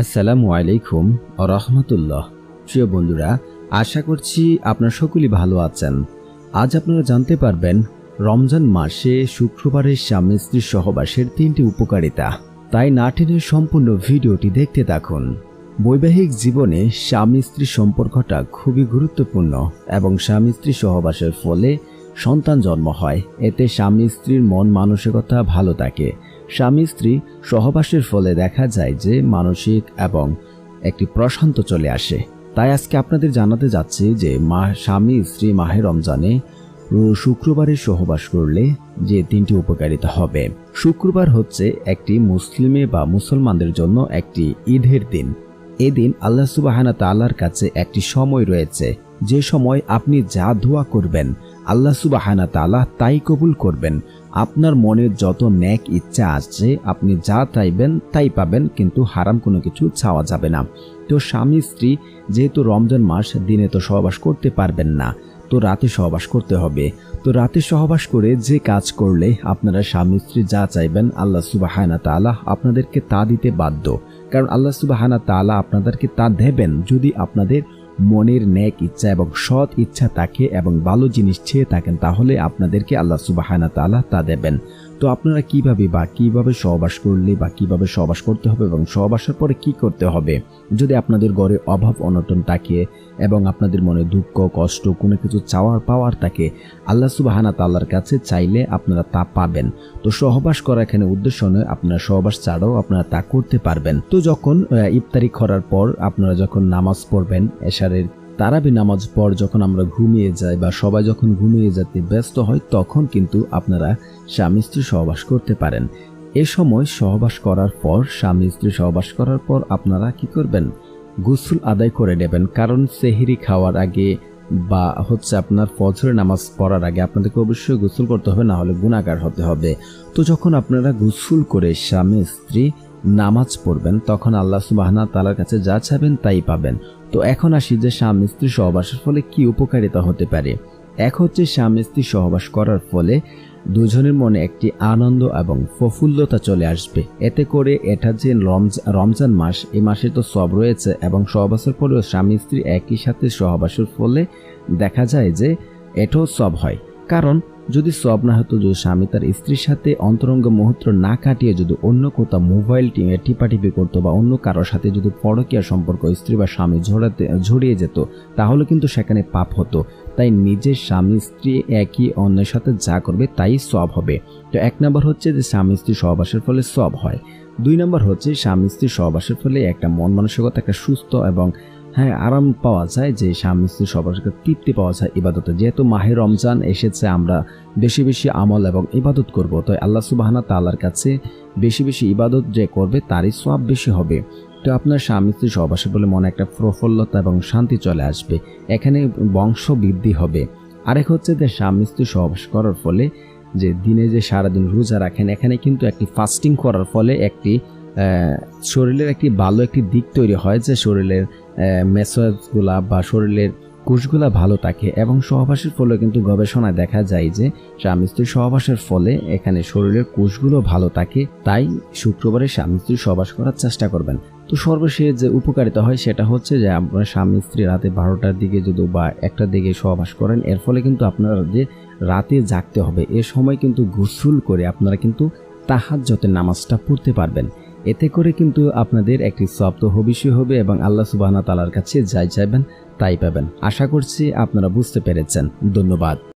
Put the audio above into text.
আসসালামু আলাইকুম ও রহমতুল্লাহ। প্রিয় বন্ধুরা, আশা করছি আপনার সকলেই ভালো আছেন। আজ আপনারা জানতে পারবেন, রমজান মাসে শুক্রবারের স্বামী স্ত্রী সহবাসের তিনটি উপকারিতা। তাই নাটিনের সম্পূর্ণ ভিডিওটি দেখতে থাকুন। বৈবাহিক জীবনে স্বামী স্ত্রী সম্পর্কটা খুবই গুরুত্বপূর্ণ এবং স্বামী স্ত্রী সহবাসের ফলে সন্তান জন্ম হয়। এতে স্বামী স্ত্রীর মন মানসিকতা ভালো থাকে। স্বামী স্ত্রী সহবাসের ফলে দেখা যায় যে মানসিক এবং একটি প্রশান্ত চলে আসে। তাই আজকে আপনাদের জানাতে যাচ্ছি যে মা, স্বামী স্ত্রী মাহে রমজানে শুক্রবারে সহবাস করলে যে তিনটি উপকারিতা হবে। শুক্রবার হচ্ছে একটি মুসলিমে বা মুসলমানদের জন্য একটি ঈদের দিন। এদিন আল্লাহ সুবাহানা তাল্লার কাছে একটি সময় রয়েছে। যে সময় আপনি যা ধোয়া করবেন আল্লাহ সুবাহানা তালা তাই কবুল করবেন। আপনার মনের যত ন্যাক ইচ্ছা আছে, আপনি যা চাইবেন তাই পাবেন, কিন্তু হারাম কোনো কিছু চাওয়া যাবে না। তো স্বামী, স্ত্রী, যেহেতু রমজান মাস, দিনে তো সহবাস করতে পারবেন না। তো রাতে সহবাস করতে হবে। তো রাতে সহবাস করে যে কাজ করলে আপনারা স্বামী, স্ত্রী যা চাইবেন, আল্লাহ সুবাহানা তালা আপনাদেরকে তা দিতে বাধ্য। কারণ আল্লাহ সুবাহানা তালা আপনাদেরকে তা দেবেন যদি আপনাদের মনের ন্যাক ইচ্ছা এবং সৎ ইচ্ছা তাকে এবং ভালো জিনিস চেয়ে থাকেন, তাহলে আপনাদেরকে আল্লাহ সুবাহানা তালা তা দেবেন। তো আপনারা কীভাবে বা কীভাবে সহবাস করলে বা কীভাবে সহবাস করতে হবে এবং সহবাসের পরে কি করতে হবে? যদি আপনাদের ঘরে অভাব, অনটন থাকে এবং আপনাদের মনে দুঃখ, কষ্ট, কোনো কিছু চাওয়ার পাওয়ার থাকে, আল্লাহ সুবাহানা তাল্লার কাছে চাইলে আপনারা তা পাবেন। তো সহবাস করা এখানে উদ্দেশ্য নয়, আপনারা সহবাস ছাড়াও আপনারা তা করতে পারবেন। তো যখন ইফতারি করার পর আপনারা যখন নামাজ পড়বেন, এশারের তারাবি নামাজ পর যখন আমরা ঘুমিয়ে যাই বা সবাই যখন ঘুমিয়ে যেতে ব্যস্ত হয়, তখন কিন্তু আপনারা স্বামী স্ত্রী সহবাস করতে পারেন। এ সময় সহবাস করার পর, স্বামী স্ত্রী সহবাস করার পর আপনারা কি করবেন? গোসল আদায় করে নেবেন। কারণ সেহিরি খাওয়ার আগে বা হচ্ছে আপনার ফজরের নামাজ পড়ার আগে আপনাদেরকে অবশ্যই গোসল করতে হবে না হলে গুণাগার হতে হবে। তো যখন আপনারা গোসল করে স্বামী স্ত্রী নামাজ পড়বেন, তখন আল্লাহ সুবাহনা তালার কাছে যা চাবেন তাই পাবেন। তো এখন আসি যে স্বামী স্ত্রী সহবাসের ফলে কি উপকারিতা হতে পারে। এক হচ্ছে স্বামী স্ত্রী সহবাস করার ফলে দুজনের মনে একটি আনন্দ এবং প্রফুল্লতা চলে আসবে। এতে করে এটা যে রমজ- রমজান মাস এই মাসে তো সব রয়েছে এবং সহবাসের পরেও স্বামী স্ত্রী একই সাথে সহবাসের ফলে দেখা যায় যে এটাও সব হয়। কারণ যদি সব হতো যদি স্বামী তার স্ত্রীর সাথে অন্তরঙ্গ মুহূর্ত না কাটিয়ে যদি অন্য কোথাও মোবাইল টি- টিপাটিপি করতো বা অন্য কারোর সাথে যদি পরকীয়া সম্পর্ক, স্ত্রী বা স্বামী ঝরাতে ঝরিয়ে যেত, তাহলে কিন্তু সেখানে পাপ হতো। তাই নিজের স্বামী, স্ত্রী একই অন্যের সাথে যা করবে তাই সব হবে। তো এক নম্বর হচ্ছে যে স্বামী, স্ত্রী সহবাসের ফলে সব হয়। দুই নম্বর হচ্ছে স্বামী, স্ত্রী সহবাসের ফলে একটা মন মানসিকতা, একটা সুস্থ এবং হ্যাঁ আরাম পাওয়া যায় যে স্বামী স্ত্রী সহবাসের তৃপ্তি পাওয়া যায় ইবাদতে। যেহেতু মাহে রমজান এসেছে, আমরা বেশি বেশি আমল এবং ইবাদত করব। তো আল্লাহ সুবাহানা তাল্লার কাছে বেশি বেশি ইবাদত যে করবে, তারই সব বেশি হবে। তো আপনার স্বামী স্ত্রী সহবাসে বলে মনে একটা প্রফুল্লতা এবং শান্তি চলে আসবে। এখানে বংশ বৃদ্ধি হবে। আরেক হচ্ছে যে স্বামী স্ত্রী সহবাস করার ফলে যে দিনে যে সারাদিন রোজা রাখেন, এখানে কিন্তু একটি ফাস্টিং করার ফলে একটি শরীরের একটি ভালো একটি দিক তৈরি হয় যে শরীরের মেসেজগুলা বা শরীরের কোষগুলা ভালো থাকে এবং সহবাসের ফলে কিন্তু গবেষণায় দেখা যায় যে স্বামী স্ত্রী সহবাসের ফলে এখানে শরীরের কোষগুলো ভালো থাকে, তাই শুক্রবারে স্বামী স্ত্রী সহবাস করার চেষ্টা করবেন। তো সর্বশেষ যে উপকারিতা হয় সেটা হচ্ছে যে আপনার স্বামী স্ত্রী রাতে বারোটার দিকে যদি বা একটার দিকে সহবাস করেন, এর ফলে কিন্তু আপনারা যে রাতে জাগতে হবে, এ সময় কিন্তু গোসল করে আপনারা কিন্তু তাহার যতে নামাজটা পড়তে পারবেন। এতে করে কিন্তু আপনাদের একটি শব্দ হবিষ্য হবে এবং আল্লাহ সুবাহনা তালার কাছে যাই চাইবেন তাই পাবেন। আশা করছি আপনারা বুঝতে পেরেছেন। ধন্যবাদ।